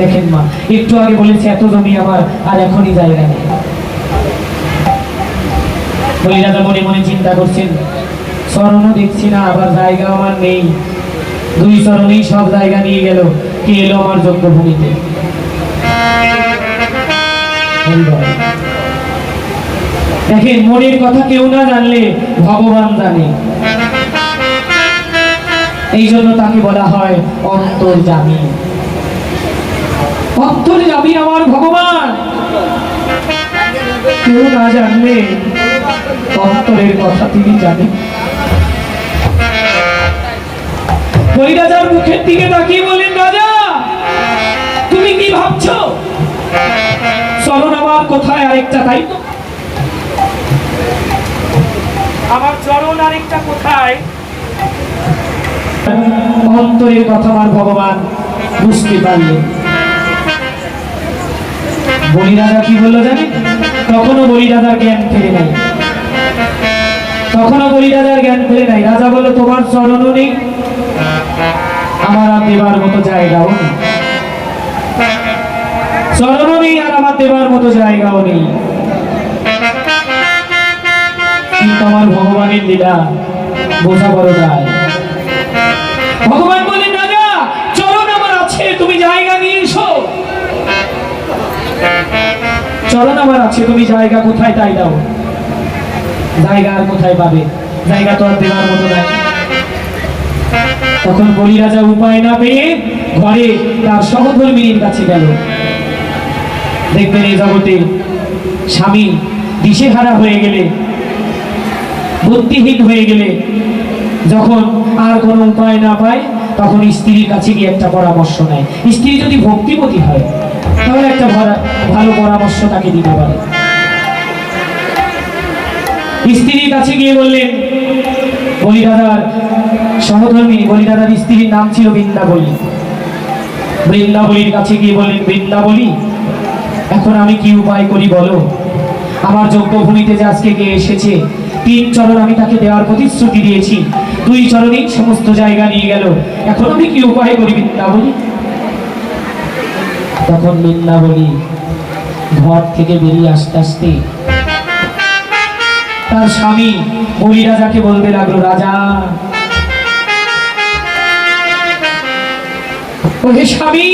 দেখেন মা, একটু আগে বলেছে, এত জমি আমার আর এখনই জায়গা নেই। বলি দাদা মনে মনে চিন্তা করছেন চরণও দেখছি না, আবার জায়গা আমার নেই। দুই চরণেই সব জায়গা নিয়ে গেল, কে এলো আমার যোগ্য ভূমিতে দেখেন, মনের কথা কেউ না জানলে ভগবান জানে। এই জন্য তাকে বলা হয় অন্তর্জামী অন্তরে যাবি আমার ভগবান। কেউ না জানলে অন্তরের কথা তিনি জানেন। রাজার মুখের দিকে তাকিয়ে বলেন রাজা তুমি কি ভাবছ? চরণ আমার কোথায় আরেকটা তাই তো? আমার চরণ আরেকটা কোথায়? অন্তরের কথা আমার ভগবান বুঝতে পারলেন। বলি রাজা কি বলল জানেন তখনও বলি রাজার জ্ঞান ফেরে নাই। তখনও বলি রাজার জ্ঞান ফেরে নাই। রাজা বলল, তোমার চরণও নেই। আমার আর দেবার মতো জায়গাও নেই। চরণও নেই আর আমার দেবার মতো জায়গাও নেই। কিন্তু আমার ভগবানের লীলা বোঝা বড় যায়। ভগবান বলেন রাজা চরণ আমার আছে তুমি জায়গা নিয়ে এসো চরণ আমার আছে তুমি জায়গা কোথায় তাই দাও। জায়গা আর কোথায় পাবে? জায়গা তো আর দেওয়ার মতো নাই। তখন বলি রাজা উপায় না পেয়ে ঘরে তার সহধর্মিনীর কাছে গেল। দেখবেন এই জগতে স্বামী দিশেহারা হয়ে গেলে, বুদ্ধিহীন হয়ে গেলে, যখন আর কোনো উপায় না পায়, তখন স্ত্রীর কাছে গিয়ে একটা পরামর্শ নেয়। স্ত্রী যদি ভক্তিমতী হয় তাহলে একটা ভালো পরামর্শ তাকে দিতে পারে। স্ত্রীর কাছে গিয়ে বললেন, বলি দাদার সহধর্মী, বলি দাদার স্ত্রীর নাম ছিল বৃন্দাবলী। বৃন্দাবলীর কাছে গিয়ে বললেন, বৃন্দাবলী, এখন আমি কি উপায় করি বলো? আমার যোগ্য ভূমিতে যে আজকে কে এসেছে, তিন চরণ আমি তাকে দেওয়ার প্রতিশ্রুতি দিয়েছি। দুই চরণেই সমস্ত জায়গা নিয়ে গেল। এখন আমি কি উপায় করি বৃন্দাবলী? তখন বৃন্দাবলী ঘর থেকে বেরিয়ে আসতে আসতে তার স্বামী বলি রাজাকে বলতে লাগল, রাজা স্বামী,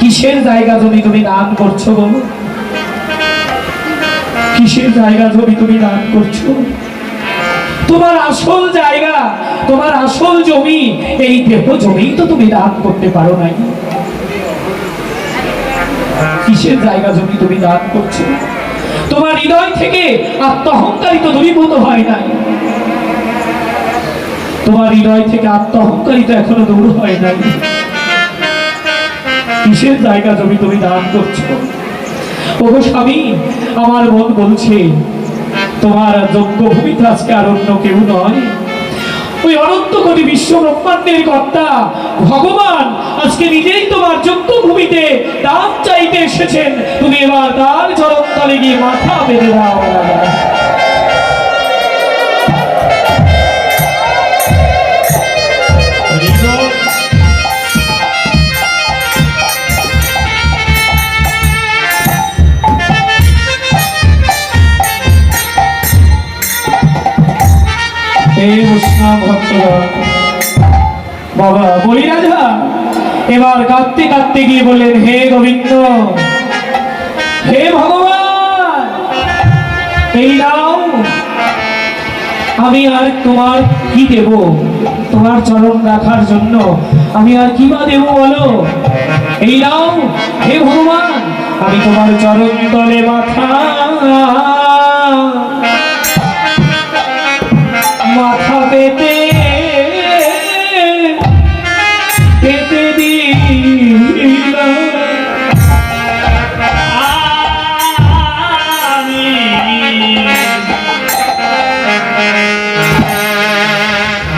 কিসের জায়গা জমি তুমি দান করছ বলো? কিসের জায়গা জমি তুমি দান করছ? তোমার আসল জায়গা, তোমার আসল জমি, এই দেহ জমি তো তুমি দান করতে পারো নাই। কিসের জায়গা জমি তুমি দান করছ? তোমার হৃদয় থেকে আত্মহংকারী তো দূরীভূত হয় নাই। তোমার হৃদয় থেকে আত্মহংকারী তো এখনও দূর হয় নাই। কিসের জায়গা জমি তুমি দান করছ? ও স্বামী, আমার মন বলছে, তোমার যোগ্য ভূমিতে আজকে আর অন্য কেউ নয়। ওই অনন্ত কোটি বিশ্ব ব্রহ্মাণ্ডের কর্তা ভগবান আজকে নিজেই তোমার যোগ্য ভূমিতে দান চাইতে এসেছেন তুমি এবার তার চরণ তলে গিয়ে মাথা বেঁধে দাও রাজা। বাবা, বলি রাজা, এবার কাঁদতে কাঁদতে গিয়ে বললেন, হে গোবিন্দ, হে ভগবান, এই নাও, আমি আর তোমার কি দেব? তোমার চরণ রাখার জন্য আমি আর কি বা দেব বলো? এই নাও, হে ভগবান, আমি তোমার চরণ তলে মাথা মাথা পেতে পেতে দিলাম।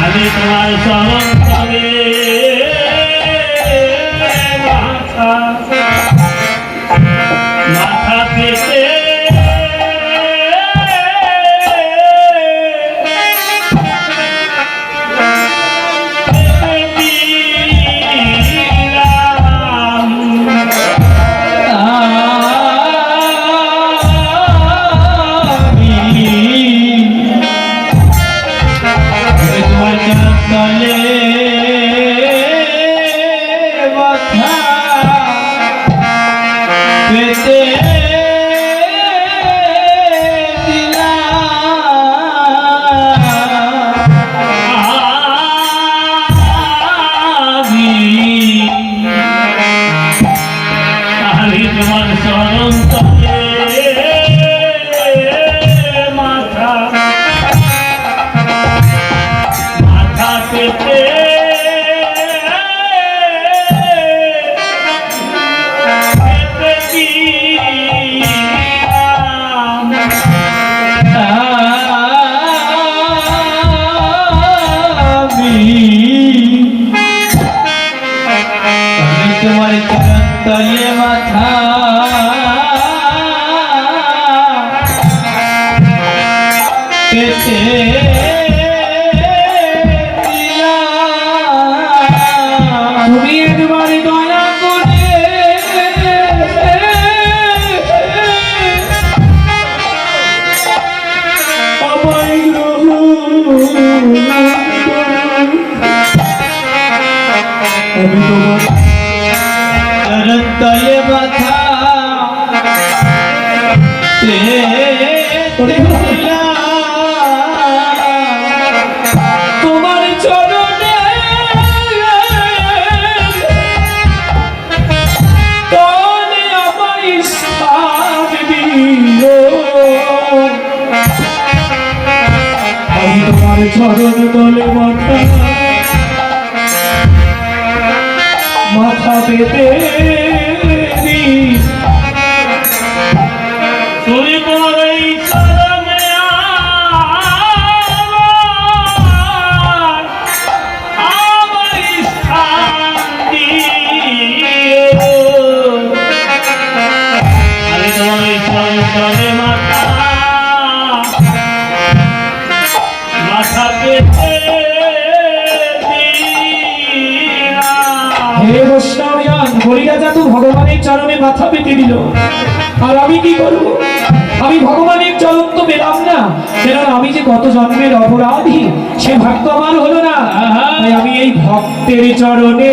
আমি তোমার চরণ তলে মাথা মাথা পেতে তলে মাথা তোমার চরণে। তলে আমার স্থান দিও। তোমার মাথা পেতে ঢুকিয়ে দিল? আর আমি কি করব? আমি ভগবানের চরণ তো পেলাম না। কেন আমি যে কত জন্মের অপরাধী, সে ভক্ত আমার হলো না। আমি এই ভক্তের চরণে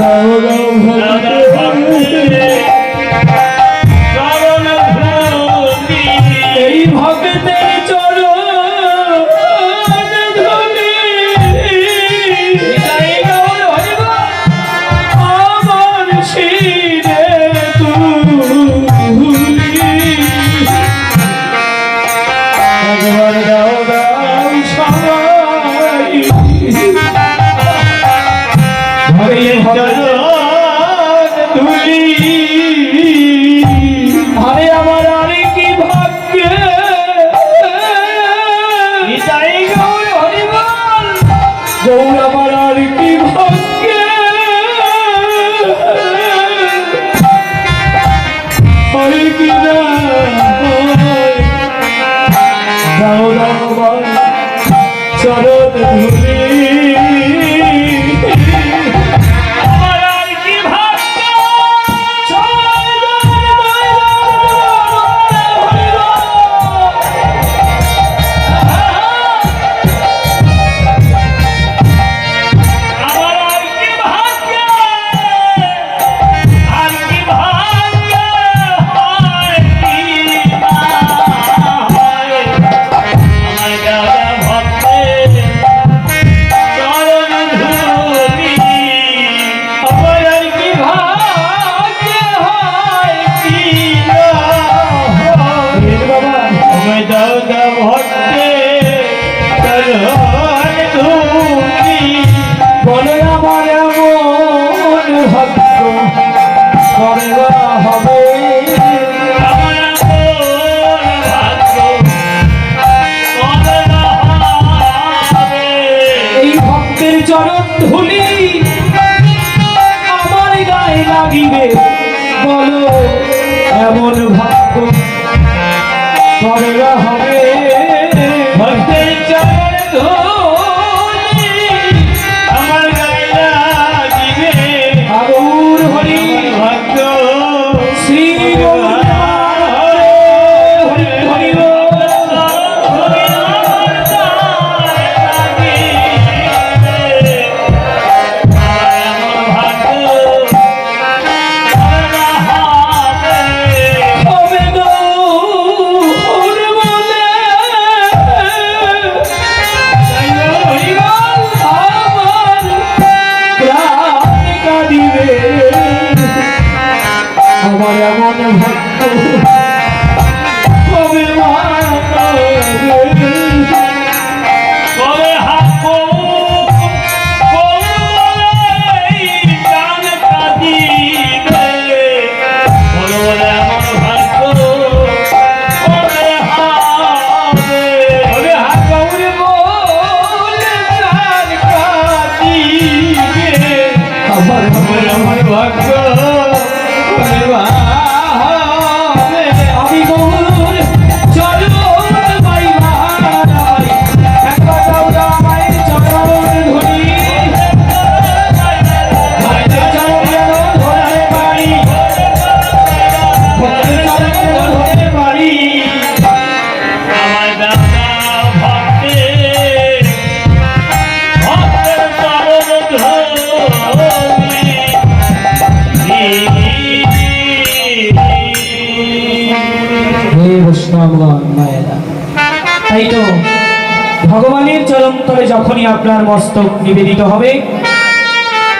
দাও আমার এমন ভক্ত তলে আপনার মস্তক নিবেদিত হবে।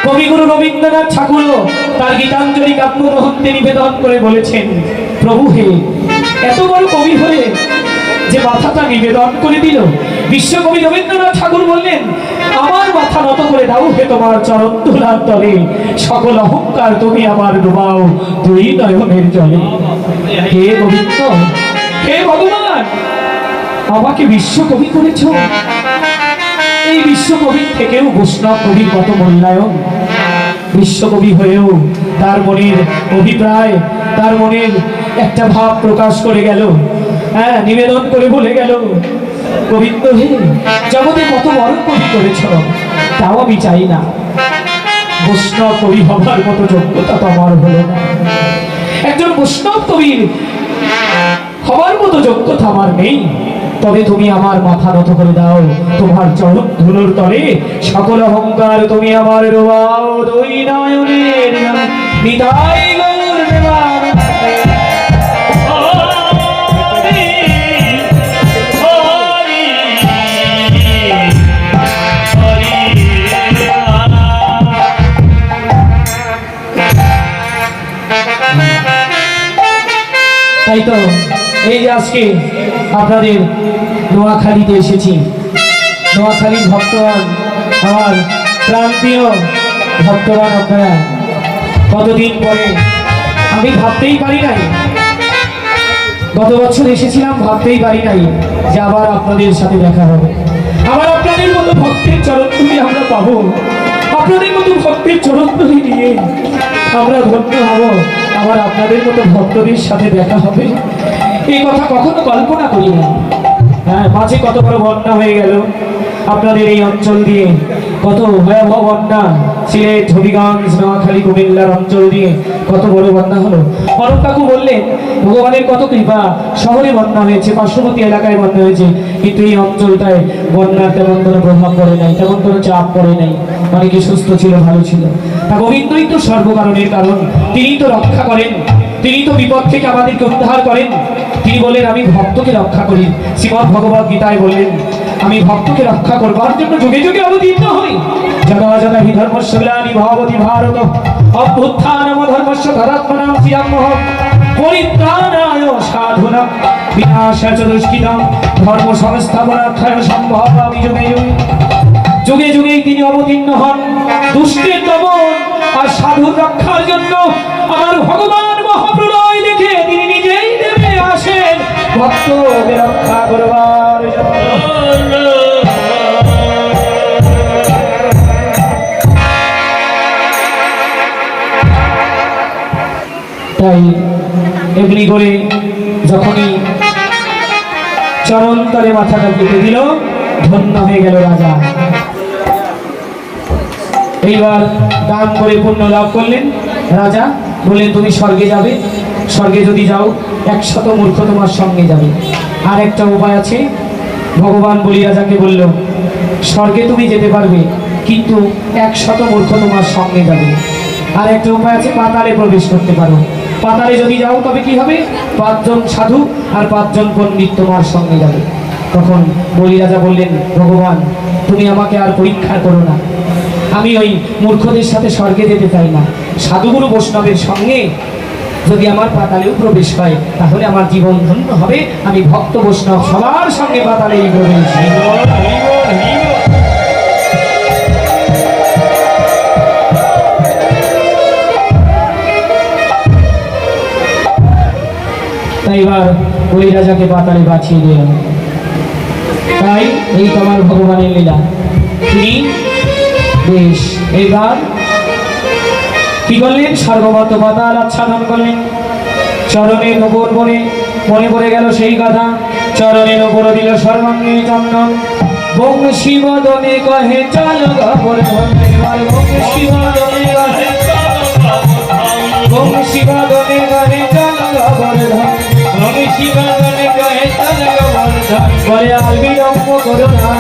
কবিগুরু রবীন্দ্রনাথ ঠাকুরও তার গীতাঞ্জলি কাব্যগ্রহণতে নিবেদন করে বলেছেন, প্রভু হে, এত বড় কবি হয়ে যে মাথাটা নিবেদন করে দিল। বিশ্বকবি রবীন্দ্রনাথ ঠাকুর বললেন, আমার মাথা নত করে দাও হে তোমার চরণ তোলার তলে। সকল অহংকার তুমি আমার ডুবাও দুই নয়নের জলে। হে গোবিন্দ, হে ভগবান, আমাকে বিশ্বকবি করেছ। এই বিশ্বকবির থেকেও বৈষ্ণব কবির কত মূল্যায়ন। বিশ্বকবি হয়েও তার মনের অভিপ্রায়, তার মনের একটা ভাব প্রকাশ করে গেল। হ্যাঁ নিবেদন করে বলে গেল, গোবিন্দ হে, জগতে কত বড় কবি করেছ, তাও আমি চাই না। বৈষ্ণব কবি হবার মতো যোগ্যতা তো আমার হলো একজন বৈষ্ণব কবির হবার মতো যোগ্যতা আমার নেই। তবে তুমি আমার মাথা নত করে দাও। তোমার চরণ ধুলোর তলে সকল অহংকার তুমি আমার রোয়াও দুই নয়নের গৌর দেবার তাই তো? এই আজকে আপনাদের নোয়াখালীতে এসেছি। নোয়াখালীর ভক্তগণ, আমার প্রান্তীয় ভক্তগণ আপনারা, কতদিন পরে, আমি ভাবতেই পারি নাই। গত বছর এসেছিলাম, ভাবতেই পারি নাই যে আবার আপনাদের সাথে দেখা হবে। আবার আপনাদের মতো ভক্তের চরণ তুলি আমরা পাবো। আপনাদের মতো ভক্তের চরণ তুলি নিয়ে আমরা ধন্য হব। আবার আপনাদের মতো ভক্তদের সাথে দেখা হবে। এই কথা কখনো কল্পনা করি না। হ্যাঁ মাঝে কত বড় বন্যা হয়ে গেল। আপনাদের এই অঞ্চল দিয়ে কত ভয়াবহ বন্যা। সিলেট, হবিগঞ্জ, নোয়াখালী, কুমিল্লার অঞ্চল দিয়ে কত বড় বন্যা হলো। অরূপ কাকু বললেন, ভগবানের কত কৃপা। শহরে বন্যা হয়েছে, পার্শ্ববর্তী এলাকায় বন্যা হয়েছে। কিন্তু এই অঞ্চলটায় বন্যার তেমন কোনো প্রভাব পড়ে নাই, তেমন কোনো চাপ পড়ে নাই। অনেকে সুস্থ ছিল, ভালো ছিল। তা গোবিন্দই তো সর্বকারণের কারণ। তিনি তো রক্ষা করেন। তিনি তো বিপদ থেকে আমাদেরকে উদ্ধার করেন। তিনি বলেন আমি ভক্তকে রক্ষা করি। শ্রীমদ ভগবত গীতায় বললেন, আমি ভক্তকে রক্ষা করবার জন্য যুগে যুগে অবতীর্ণ হই। যুগে যুগে। যুগেই তিনি অবতীর্ণ হন। দুষ্টের দমন আর সাধুর রক্ষার জন্য আমার ভগবান মহাপ্রলয় ভক্তকে রক্ষা করবার তাই এমনি করে যখনই চরণ মাথাটা কেটে দিল, ধন্য হয়ে গেল রাজা। এইবার দান করে পুণ্য লাভ করলেন। রাজা বললেন, তুমি স্বর্গে যাবে। স্বর্গে যদি যাও একশত মূর্খ তোমার সঙ্গে যাবে। আর একটা উপায় আছে, ভগবান বলি রাজাকে বলল, স্বর্গে তুমি যেতে পারবে, কিন্তু একশত মূর্খ তোমার সঙ্গে যাবে। আর একটা উপায় আছে, পাতালে প্রবেশ করতে পারো। পাতালে যদি যাও, তবে কি হবে? পাঁচজন সাধু আর পাঁচজন পণ্ডিত তোমার সঙ্গে যাবে। তখন বলি রাজা বললেন, ভগবান, তুমি আমাকে আর পরীক্ষা করো না। আমি ওই মূর্খদের সাথে স্বর্গে যেতে চাই না। সাধুগুরু বৈষ্ণবের সঙ্গে যদি আমার পাতালেও প্রবেশ হয় তাহলে আমার জীবন ধন্য হবে। আমি ভক্ত বৈষ্ণব সবার সঙ্গে পাতালেই প্রবেশ। তাই এবার ওই রাজাকে পাতালে বাঁচিয়ে দিলেন তাই এই তোমার ভগবানের লীলা। তিনি বেশ। এইবার কি করলেন সর্বমত পাতাল আচ্ছাদন করলেন। চরণের ওপর পরে মনে পড়ে গেল সেই কথা। চরণের ওপর দিল সর্বাঙ্গে চন্দন। বংশী মদনে কহে, চল গোবর্ধন বংশী মদনে কহে বংশী মদনে কহে, চল গোবর্ধন বংশী মদনে কহে, চল গোবর্ধন বলে, আর বিলম্ব করো না